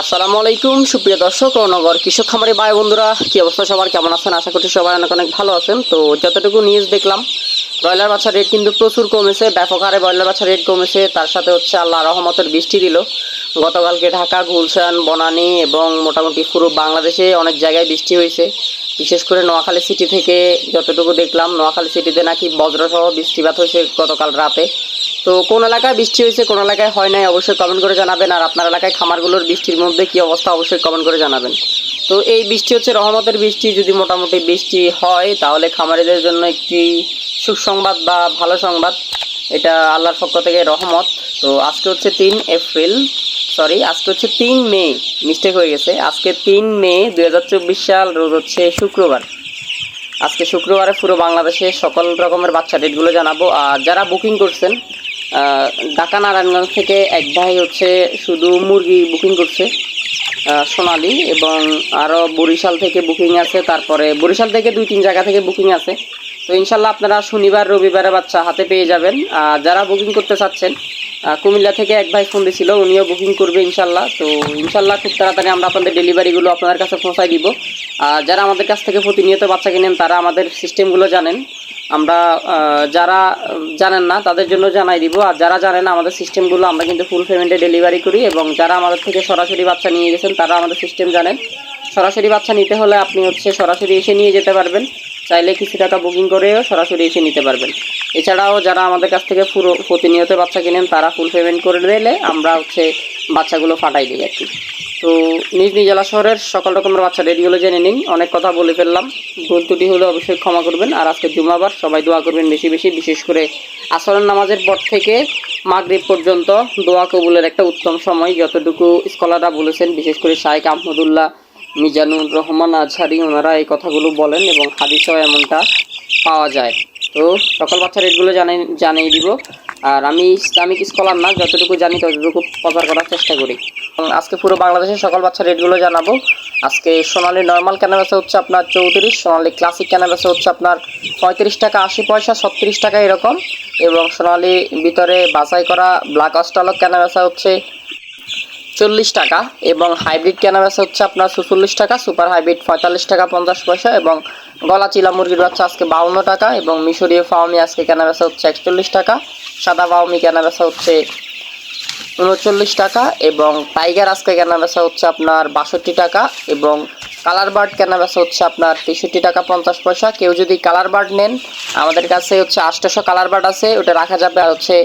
আসসালামু আলাইকুম, সুপ্রিয় দর্শক ও নগর কৃষক খামারি ভাই বন্ধুরা, কি অবস্থা সবার, কেমন আছেন? আশা করছি সবাই অনেক অনেক ভালো আছেন। তো যতটুকু নিউজ দেখলাম, ব্রয়লার বাচ্চার রেট কিন্তু প্রচুর কমেছে, ব্যাপক হারে ব্রয়লার বাচ্চার রেট কমেছে। তার সাথে হচ্ছে আল্লাহ রহমতের বৃষ্টি দিল। গতকালকে ঢাকা, গুলশান, বনানী এবং মোটামুটি পুরো বাংলাদেশে অনেক জায়গায় বৃষ্টি হয়েছে। বিশেষ করে নোয়াখালী সিটি থেকে যতটুকু দেখলাম, নোয়াখালী সিটিতে নাকি বজ্রসহ বৃষ্টিপাত হয়েছে গতকাল রাতে। তো কোন এলাকায় বৃষ্টি হয়েছে, কোন এলাকায় হয় নাই, অবশ্যই কমেন্ট করে জানাবেন। আর আপনার এলাকায় খামারগুলোর বৃষ্টির মধ্যে কি অবস্থা, অবশ্যই কমেন্ট করে জানাবেন। তো এই বৃষ্টি হচ্ছে রহমতের বৃষ্টি, যদি মোটামুটি বৃষ্টি হয়, তাহলে খামারিদের জন্য একটি সুসংবাদ বা ভালো সংবাদ। এটা আল্লাহর পক্ষ থেকে রহমত। তো আজকে হচ্ছে তিন এপ্রিল সরি আজকে হচ্ছে তিন মে মিস্টেক হয়ে গেছে। আজকে তিন মে দু হাজার চব্বিশ সাল, রোজ হচ্ছে শুক্রবার। আজকে শুক্রবারে পুরো বাংলাদেশে সকল রকমের বাচ্চা ডেটগুলো জানাব। আর যারা বুকিং করছেন ঢাকা নারায়ণগঞ্জ থেকে এক ভাই হচ্ছে শুধু মুরগি বুকিং করছে সোনালি এবং আরও বরিশাল থেকে বুকিং আছে, তারপরে বরিশাল থেকে দুই তিন জায়গা থেকে বুকিং আছে। তো ইনশাল্লাহ আপনারা শনিবার, রবিবারে বাচ্চা হাতে পেয়ে যাবেন। আর যারা বুকিং করতে চাচ্ছেন কুমিল্লা থেকে এক ভাই ফোন দিছিল, উনিও বুকিং করবে ইনশাল্লাহ। তো ইনশাল্লাহ খুব তাড়াতাড়ি আমরা আপনাদের ডেলিভারিগুলো আপনাদের কাছে পৌঁছায় দিব। আর যারা আমাদের কাছ থেকে প্রতিনিয়ত বাচ্চা কিনেন, তারা আমাদের সিস্টেমগুলো জানেন। আমরা যারা জানেন না, তাদের জন্য জানাই দিব। আর যারা জানেন আমাদের সিস্টেমগুলো আমরা কিন্তু ফুল পেমেন্টে ডেলিভারি করি এবং যারা আমাদের থেকে সরাসরি বাচ্চা নিয়ে গেছেন, তারা আমাদের সিস্টেম জানেন। সরাসরি বাচ্চা নিতে হলে আপনি হচ্ছে সরাসরি এসে নিয়ে যেতে পারবেন। চাইলে কিছু টাকা বুকিং করেও সরাসরি এসে নিতে পারবেন। এছাড়াও যারা আমাদের কাছ থেকে পুরো প্রতিনিয়ত বাচ্চা কিনেন, তারা ফুল পেমেন্ট করে দিলে আমরা হচ্ছে বাচ্চাগুলো ফাটাই দিই আর কি। তো নিজ নিজ জেলা শহরের সকল রকমের বাচ্চা রেডিওগুলো জেনে নিন। অনেক কথা বলে ফেললাম। ভুল ত্রুটি হলে অবশ্যই ক্ষমা করবেন। আর আজকে জুমাবার, সবাই দোয়া করবেন বেশি বেশি, বিশেষ করে আসরের নামাজের পর থেকে মাগরিব পর্যন্ত দোয়া কবুলের একটা উত্তম সময়। যতটুকু স্কলাররা বলেছেন, বিশেষ করে শাইখ আহমদুল্লাহ মিজানুর রহমান আজহারি ওনারা এই কথাগুলো বলেন এবং হাদিসেও এমনটা পাওয়া যায়। তো সকল বাচ্চা রেটগুলো জানাই জানিয়ে দিব। আর আমি ইসলামিক স্কলার না, যতটুকু জানি ততটুকু প্রচার করার চেষ্টা করি। আজকে পুরো বাংলাদেশের সকল বাচ্চা রেটগুলো জানাব। আজকে সোনালি নর্মাল কেনাবেচা হচ্ছে আপনার চৌত্রিশ, সোনালি ক্লাসিক কেনাবেচা হচ্ছে আপনার পঁয়ত্রিশ টাকা আশি পয়সা, ছত্রিশ টাকা এরকম। এবং সোনালি ভিতরে বাছাই করা ব্ল্যাক অস্টালক কেনাবেচা হচ্ছে চল্লিশ টাকা এবং হাইব্রিড কেনাবেচা হচ্ছে আপনার চুচল্লিশ টাকা, সুপার হাইব্রিড পঁয়তাল্লিশ টাকা পঞ্চাশ পয়সা এবং গলা চিলা মুরগির বাচ্চা আজকে বাউন্ন টাকা এবং মিশরীয় ফাউমি আজকে কেনাবেচা হচ্ছে একচল্লিশ টাকা, সাদা ফাউমি কেনাবেচা হচ্ছে উনচল্লিশ টাকা এবং টাইগার আজকে কেনাবেচা হচ্ছে আপনার বাষট্টি টাকা এবং কালার বার্ড কেনাবেচা হচ্ছে আপনার তেষট্টি টাকা পঞ্চাশ পয়সা। কেউ যদি কালার বার্ড নেন, আমাদের কাছে হচ্ছে আটশোশো কালার বার্ড আছে, ওটা রাখা যাবে হচ্ছে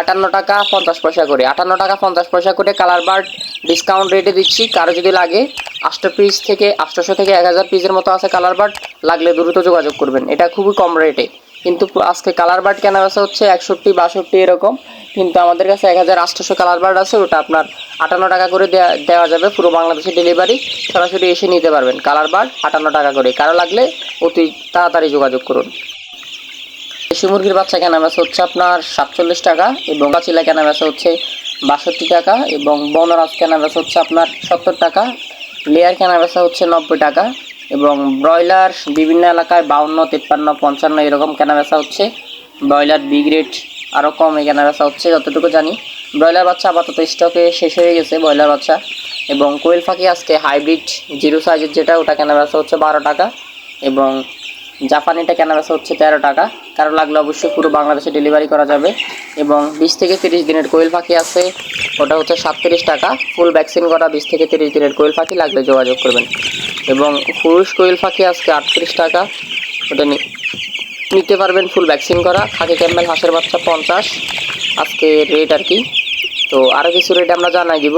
আটান্ন টাকা পঞ্চাশ পয়সা করে। আটান্ন টাকা পঞ্চাশ পয়সা করে কালার বার্ড ডিসকাউন্ট রেটে দিচ্ছি। কারও যদি লাগে, আটশো পিস থেকে আটশোশো থেকে এক হাজার পিসের মতো আছে কালার বার্ড লাগলে দ্রুত যোগাযোগ করবেন। এটা খুবই কম রেটে কিন্তু আজকে কালার বার্ড কেনা বেচা হচ্ছে একষট্টি, বাষট্টি এরকম। কিন্তু আমাদের কাছে এক হাজার আটশোশো কালার বার্ড আছে, ওটা আপনার আটান্ন টাকা করে দেওয়া যাবে পুরো বাংলাদেশে ডেলিভারি সরাসরি এসে নিতে পারবেন কালার বার্ড আটান্ন টাকা করে। কারও লাগলে অতি তাড়াতাড়ি যোগাযোগ করুন। দেশি মুরগির বাচ্চা কেনা বেচা হচ্ছে আপনার সাতচল্লিশ টাকা এবং বাচিলা কেনা বেচা হচ্ছে বাষট্টি টাকা এবং বনরাজ কেনা বেচা হচ্ছে আপনার সত্তর টাকা, লেয়ার কেনা বেচা হচ্ছে নব্বই টাকা এবং ব্রয়লার বিভিন্ন এলাকায় বাউন্ন, তিপ্পান্ন, পঞ্চান্ন এরকম কেনা বেচা হচ্ছে। ব্রয়লার বি গ্রেড আরও কম কেনা বেচা হচ্ছে, যতটুকু জানি। ব্রয়লার বাচ্চা আপাতত স্টকে শেষ হয়ে গেছে ব্রয়লার বাচ্চা এবং কোয়েল ফাঁকি আজকে হাইব্রিড জিরো সাইজের যেটা, ওটা কেনা বেচা হচ্ছে বারো টাকা এবং জাপানিটা কেনা বেচা হচ্ছে তেরো টাকা। কারও লাগলে অবশ্যই পুরো বাংলাদেশে ডেলিভারি করা যাবে। এবং বিশ থেকে তিরিশ দিনের কোয়েল পাখি আছে। ওটা হচ্ছে সাতত্রিশ টাকা। ফুল ভ্যাকসিন করা বিশ থেকে তিরিশ দিনের কোয়েল পাখি লাগলে যোগাযোগ করবেন। এবং পুরুষ কোয়েল পাখি আজকে আটত্রিশ টাকা। ওটা নিতে পারবেন ফুল ভ্যাকসিন করা। খাকি ক্যাম্বেল, হাঁসের বাচ্চা পঞ্চাশ। আজকে রেট আর কি। তো আরও কিছু রেট আমরা জানাই দিব।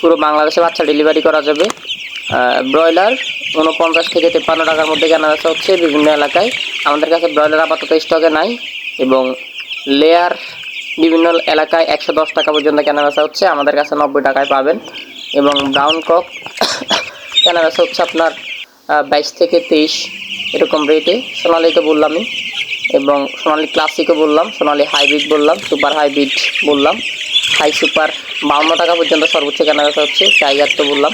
পুরো বাংলাদেশে বাচ্চা ডেলিভারি করা যাবে। ব্রয়লার উনপঞ্চাশ থেকে তেপ্পান্ন টাকার মধ্যে কেনা বেচা হচ্ছে বিভিন্ন এলাকায়। আমাদের কাছে ব্রয়লার আপাতত স্টকে নাই এবং লেয়ার বিভিন্ন এলাকায় একশো দশ টাকা পর্যন্ত কেনা বেচা হচ্ছে। আমাদের কাছে নব্বই টাকায় পাবেন এবং ব্রাউন কক কেনা বেচা হচ্ছে আপনার বাইশ থেকে তেইশ এরকম রেটে সোনালি তো বললামই এবং সোনালি ক্লাসিকও বললাম, সোনালি হাইব্রিড বললাম সুপার হাইব্রিড বললাম হাই সুপার বাউন্ন টাকা পর্যন্ত সর্বোচ্চ কেনাবেচা হচ্ছে টাইগার তো বললাম।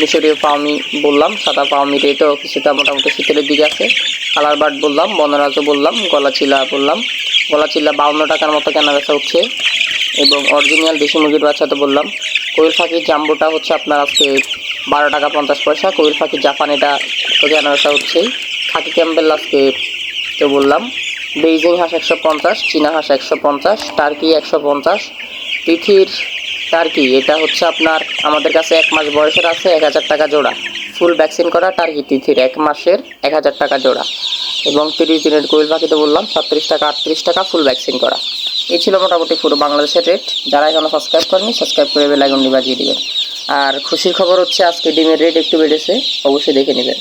মিশরীয় পাওমি বললাম, সাদা পাওমি রেটও কিছুটা মোটামুটি শীতের দিকে আছে। কালার বার্ড বললাম, বনরাজও বললাম গলাচিলা বললাম। গলাচিলা বাউন্ন টাকার মতো কেনাবেচা হচ্ছে। এবং অরিজিনাল দেশি মুরগির বাচ্চা তো বললাম। কোয়েল পাখির জাম্বোটা হচ্ছে আপনার আজকে বারো টাকা পঞ্চাশ পয়সা। কোয়েল পাখির জাপানিটা এগারোটা হচ্ছে। খাকি ক্যাম্বেল আজকে তো বললাম। বেইজিং হাঁস একশো পঞ্চাশ, চীনা হাঁস একশো পঞ্চাশ, টার্কি একশো পঞ্চাশ, তিথির টার্কি এটা হচ্ছে আপনার আমাদের কাছে এক মাস বয়সের আছে, এক হাজার টাকা জোড়া। ফুল ভ্যাকসিন করা টার্কি তিথির এক মাসের এক হাজার টাকা জোড়া। এবং তিরিশ দিনের কোয়েল পাখিতে বললাম, ছত্রিশ টাকা, আটত্রিশ টাকা ফুল ভ্যাকসিন করা। এই ছিল মোটামুটি পুরো বাংলাদেশের রেট যারা এখনও সাবস্ক্রাইব করেনি সাবস্ক্রাইব করে বেলাইকনটি বাজিয়ে দেবেন। আর খুশির খবর হচ্ছে আজকে ডিমের রেট একটু বেড়েছে, অবশ্যই দেখে নেবেন।